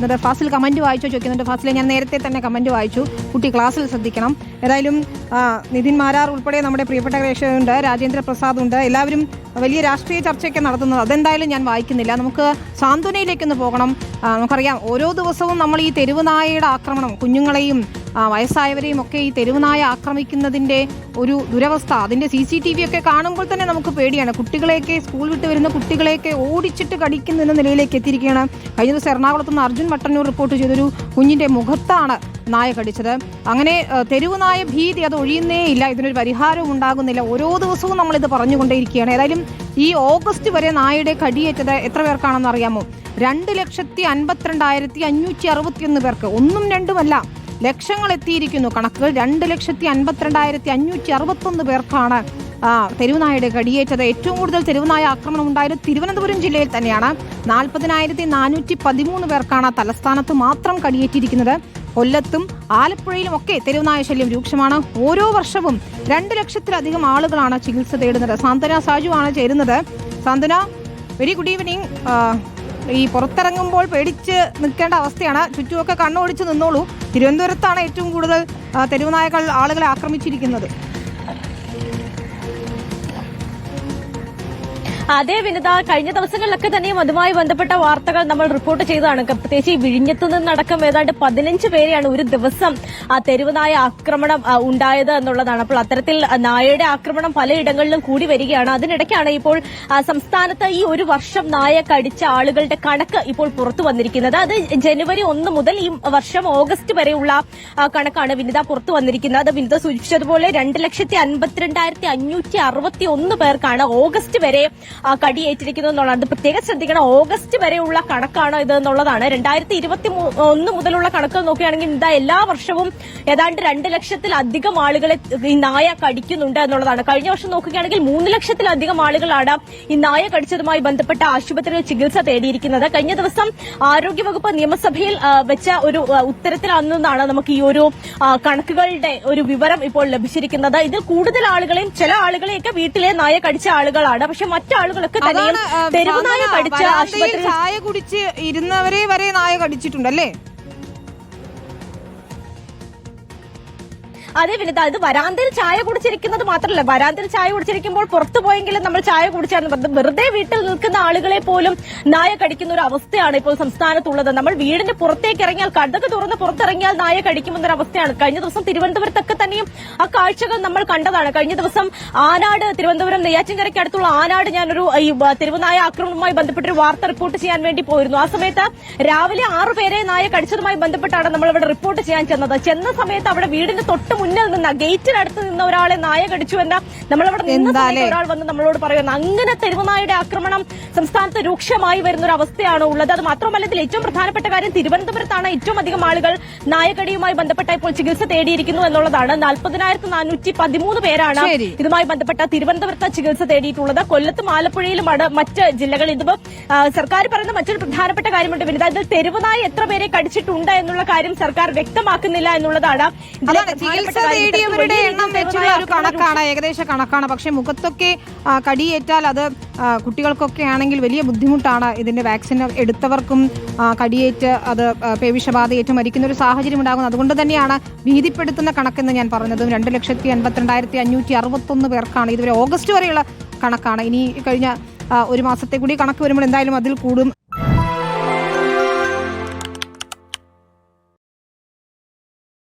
എന്നിട്ട് ഫാസിൽ കമന്റ് വായിച്ചോ ചോദിക്കുന്നുണ്ട് ഫാസിലെ ഞാൻ നേരത്തെ തന്നെ കമന്റ് വായിച്ചു. കുട്ടി ക്ലാസ്സിൽ ശ്രദ്ധിക്കണം. ഏതായാലും നിതിൻ മാരാർ ഉൾപ്പെടെ നമ്മുടെ പ്രിയപ്പെട്ട പ്രേക്ഷകരുണ്ട്. രാജേന്ദ്ര പ്രസാദ് ഉണ്ട്. എല്ലാവരും വലിയ രാഷ്ട്രീയ ചർച്ചയൊക്കെ നടത്തുന്നത് അതെന്തായാലും ഞാൻ വായിക്കുന്നില്ല. നമുക്ക് സാന്ത്വനയിലേക്കൊന്ന് പോകണം. നമുക്കറിയാം ഓരോ ദിവസവും നമ്മൾ ഈ തെരുവ് നായയുടെ ആക്രമണം കുഞ്ഞുങ്ങളെയും വയസ്സായവരെയും ഒക്കെ ഈ തെരുവുനായ ആക്രമിക്കുന്നതിന്റെ ഒരു ദുരവസ്ഥ. അതിന്റെ സി സി ടി വി ഒക്കെ കാണുമ്പോൾ തന്നെ നമുക്ക് പേടിയാണ്. കുട്ടികളെയൊക്കെ സ്കൂൾ വിട്ട് വരുന്ന കുട്ടികളെയൊക്കെ ഓടിച്ചിട്ട് കടിക്കുന്ന നിലയിലേക്ക് എത്തിയിരിക്കുകയാണ്. കഴിഞ്ഞ ദിവസം എറണാകുളത്ത് നിന്ന് അർജുൻ മട്ടന്നൂർ റിപ്പോർട്ട് ചെയ്തൊരു കുഞ്ഞിന്റെ മുഖത്താണ് നായ കടിച്ചത്. അങ്ങനെ തെരുവുനായ തെരുവ് ഭീതി അത് ഒഴിയുന്നേ ഇല്ല ഇതിനൊരു പരിഹാരവും ഉണ്ടാകുന്നില്ല. ഓരോ ദിവസവും നമ്മളിത് പറഞ്ഞുകൊണ്ടേയിരിക്കുകയാണ്. ഏതായാലും ഈ ഓഗസ്റ്റ് വരെ നായയുടെ കടിയേറ്റത് എത്ര പേർക്കാണെന്ന് അറിയാമോ രണ്ട് ലക്ഷത്തി അൻപത്തിരണ്ടായിരത്തി അഞ്ഞൂറ്റി അറുപത്തിയൊന്ന് പേർക്ക്. ഒന്നും രണ്ടുമല്ല ലക്ഷങ്ങൾ എത്തിയിരിക്കുന്നു കണക്കുകൾ രണ്ട് ലക്ഷത്തി അൻപത്തിരണ്ടായിരത്തി അഞ്ഞൂറ്റി അറുപത്തൊന്ന് പേർക്കാണ് തെരുവുനായുടെ കടിയേറ്റത്. ഏറ്റവും കൂടുതൽ തെരുവുനായ ആക്രമണം ഉണ്ടായത് തിരുവനന്തപുരം ജില്ലയിൽ തന്നെയാണ്. നാൽപ്പതിനായിരത്തി നാനൂറ്റി പതിമൂന്ന് പേർക്കാണ് തലസ്ഥാനത്ത് മാത്രം കടിയേറ്റിരിക്കുന്നത്. കൊല്ലത്തും ആലപ്പുഴയിലും ഒക്കെ തെരുവുനായ ശല്യം രൂക്ഷമാണ്. ഓരോ വർഷവും രണ്ട് ലക്ഷത്തിലധികം ആളുകളാണ് ചികിത്സ തേടുന്നത്. സാന്ത്വന സാജു ആണ് ചേരുന്നത്. സാന്ത്വന വെരി ഗുഡ് ഈവനിങ്. ഈ പുറത്തിറങ്ങുമ്പോൾ പേടിച്ച് നിൽക്കേണ്ട അവസ്ഥയാണ്. ചുറ്റുമൊക്കെ കണ്ണോടിച്ച് നിന്നോളൂ. തിരുവനന്തപുരത്താണ് ഏറ്റവും കൂടുതൽ തെരുവുനായകൾ ആളുകളെ ആക്രമിച്ചിരിക്കുന്നത്. അതേ വിനിത കഴിഞ്ഞ ദിവസങ്ങളിലൊക്കെ തന്നെയും അതുമായി ബന്ധപ്പെട്ട വാർത്തകൾ നമ്മൾ റിപ്പോർട്ട് ചെയ്തതാണ്. പ്രത്യേകിച്ച് ഈ വിഴിഞ്ഞത്ത് നിന്നടക്കം ഏതാണ്ട് പതിനഞ്ച് പേരെയാണ് ഒരു ദിവസം തെരുവുനായ ആക്രമണം ഉണ്ടായത് എന്നുള്ളതാണ്. അപ്പോൾ അത്തരത്തിൽ നായയുടെ ആക്രമണം പലയിടങ്ങളിലും കൂടി വരികയാണ്. അതിനിടയ്ക്കാണ് ഇപ്പോൾ സംസ്ഥാനത്ത് ഈ ഒരു വർഷം നായ കടിച്ച ആളുകളുടെ കണക്ക് ഇപ്പോൾ പുറത്തു വന്നിരിക്കുന്നത്. അത് ജനുവരി ഒന്ന് മുതൽ ഈ വർഷം ഓഗസ്റ്റ് വരെയുള്ള കണക്കാണ് വിനിത പുറത്തു വന്നിരിക്കുന്നത്. അത് വിനിത സൂചിപ്പിച്ചതുപോലെ രണ്ട് ലക്ഷത്തി അൻപത്തിരണ്ടായിരത്തി അഞ്ഞൂറ്റി അറുപത്തി ഒന്ന് പേർക്കാണ് ഓഗസ്റ്റ് വരെ ആ, കടിയേറ്റിരിക്കുന്നത് എന്നുള്ളത് പ്രത്യേകം ശ്രദ്ധിക്കണം. ഓഗസ്റ്റ് വരെയുള്ള കണക്കാണ് ഇത് എന്നുള്ളതാണ്. രണ്ടായിരത്തി ഇരുപത്തി ഒന്ന് മുതലുള്ള കണക്ക് നോക്കുകയാണെങ്കിൽ ഇതാ എല്ലാ വർഷവും ഏതാണ്ട് രണ്ട് ലക്ഷത്തിലധികം ആളുകളെ ഈ നായ കടിക്കുന്നുണ്ട് എന്നുള്ളതാണ്. കഴിഞ്ഞ വർഷം നോക്കുകയാണെങ്കിൽ മൂന്ന് ലക്ഷത്തിലധികം ആളുകളാണ് ഈ നായ കടിച്ചതുമായി ബന്ധപ്പെട്ട ആശുപത്രിയിൽ ചികിത്സ തേടിയിരിക്കുന്നത്. കഴിഞ്ഞ ദിവസം ആരോഗ്യവകുപ്പ് നിയമസഭയിൽ വെച്ച ഒരു ഉത്തരത്തിലാണെന്നാണ് നമുക്ക് ഈ ഒരു കണക്കുകളുടെ ഒരു വിവരം ഇപ്പോൾ ലഭിച്ചിരിക്കുന്നത്. ഇതിൽ കൂടുതൽ ആളുകളെയും ചില ആളുകളെയൊക്കെ വീട്ടിലെ നായ കടിച്ച ആളുകളാണ്. പക്ഷെ മറ്റാളുകളൊക്കെ തന്നെയും തെരുവുനായ പഠിച്ച ആശുപത്രി ചായ കുടിച്ച് ഇരുന്നവരെ വരെ നായ കടിച്ചിട്ടുണ്ടല്ലേ അതെ വിനിത അത് വരാന്തയിൽ ചായ കുടിച്ചിരിക്കുന്നത് മാത്രമല്ല വരാന്തയിൽ ചായ കുടിച്ചിരിക്കുമ്പോൾ പുറത്തു പോയെങ്കിലും നമ്മൾ ചായ കുടിച്ചായിരുന്നു. വെറുതെ- വീട്ടിൽ നിൽക്കുന്ന ആളുകളെ പോലും നായ കടിക്കുന്ന ഒരു അവസ്ഥയാണ് ഇപ്പോൾ സംസ്ഥാനത്തുള്ളത്. നമ്മൾ വീടിന്റെ പുറത്തേക്ക് ഇറങ്ങിയാൽ കടക്ക് തുറന്ന് പുറത്തിറങ്ങിയാൽ നായ കടിക്കുമെന്നൊരു അവസ്ഥയാണ്. കഴിഞ്ഞ ദിവസം തിരുവനന്തപുരത്തൊക്കെ തന്നെയും ആ കാഴ്ചകൾ നമ്മൾ കണ്ടതാണ്. കഴിഞ്ഞ ദിവസം ആനാട് തിരുവനന്തപുരം നെയ്യാറ്റിൻകരയ്ക്ക് അടുത്തുള്ള ആനാട് ഞാനൊരു ഈ തെരുവുനായ ആക്രമണവുമായി ബന്ധപ്പെട്ടൊരു വാർത്ത റിപ്പോർട്ട് ചെയ്യാൻ വേണ്ടി പോയിരുന്നു. ആ സമയത്ത് രാവിലെ ആറുപേരെ നായ കടിച്ചതുമായി ബന്ധപ്പെട്ടാണ് നമ്മൾ അവിടെ റിപ്പോർട്ട് ചെയ്യാൻ ചെന്നത്. ചെന്ന സമയത്ത് അവിടെ വീടിന്റെ തൊട്ട് മുന്നിൽ നിന്ന ഗേറ്റിനടുത്ത് നിന്ന ഒരാളെ നായ കടിച്ചു എന്ന നമ്മളവിടെ നിന്ന ഒരാൾ വന്ന് നമ്മളോട് പറയുന്നു അങ്ങനെ തെരുവുനായുടെ ആക്രമണം സംസ്ഥാനത്ത് രൂക്ഷമായി വരുന്ന ഒരു അവസ്ഥയാണ് ഉള്ളത്. അത് മാത്രമല്ല ഇതിൽ ഏറ്റവും പ്രധാനപ്പെട്ട കാര്യം തിരുവനന്തപുരത്താണ് ഏറ്റവും അധികം ആളുകൾ നായകടിയുമായി ബന്ധപ്പെട്ട ഇപ്പോൾ ചികിത്സ തേടിയിരിക്കുന്നു എന്നുള്ളതാണ്. നാൽപ്പതിനായിരത്തി നാനൂറ്റി പതിമൂന്ന് പേരാണ് ഇതുമായി ബന്ധപ്പെട്ട തിരുവനന്തപുരത്ത് ചികിത്സ തേടിയിട്ടുള്ളത്. കൊല്ലത്തും ആലപ്പുഴയിലുമാണ് മറ്റ് ജില്ലകളിൽ ഇതിപ്പോ സർക്കാർ പറയുന്ന മറ്റൊരു പ്രധാനപ്പെട്ട കാര്യമുണ്ട് വിനിത. ഇതിൽ തെരുവുനായ എത്ര പേരെ കടിച്ചിട്ടുണ്ട് എന്നുള്ള കാര്യം സർക്കാർ വ്യക്തമാക്കുന്നില്ല എന്നുള്ളതാണ്. ചികിത്സ വലിയ എണ്ണം വെച്ചുള്ള ഒരു കണക്കാണ് ഏകദേശ കണക്കാണ്. പക്ഷേ മുഖത്തൊക്കെ കടിയേറ്റാൽ അത് കുട്ടികൾക്കൊക്കെ ആണെങ്കിൽ വലിയ ബുദ്ധിമുട്ടാണ് ഇതിന്റെ വാക്സിൻ എടുത്തവർക്കും കടിയേറ്റ് അത് പേവിഷബാധ പേവിഷബാധയേറ്റ് മരിക്കുന്ന ഒരു സാഹചര്യം ഉണ്ടാകുന്നത്. അതുകൊണ്ട് തന്നെയാണ് ഭീതിപ്പെടുത്തുന്ന കണക്കെന്ന് ഞാൻ പറഞ്ഞതും. രണ്ട് ലക്ഷത്തി അൻപത്തിരണ്ടായിരത്തി അഞ്ഞൂറ്റി അറുപത്തൊന്ന് പേർക്കാണ് ഇതുവരെ ഓഗസ്റ്റ് വരെയുള്ള കണക്കാണ്. ഇനി കഴിഞ്ഞ ഒരു മാസത്തെ കൂടി കണക്ക് വരുമ്പോൾ എന്തായാലും അതിൽ കൂടും.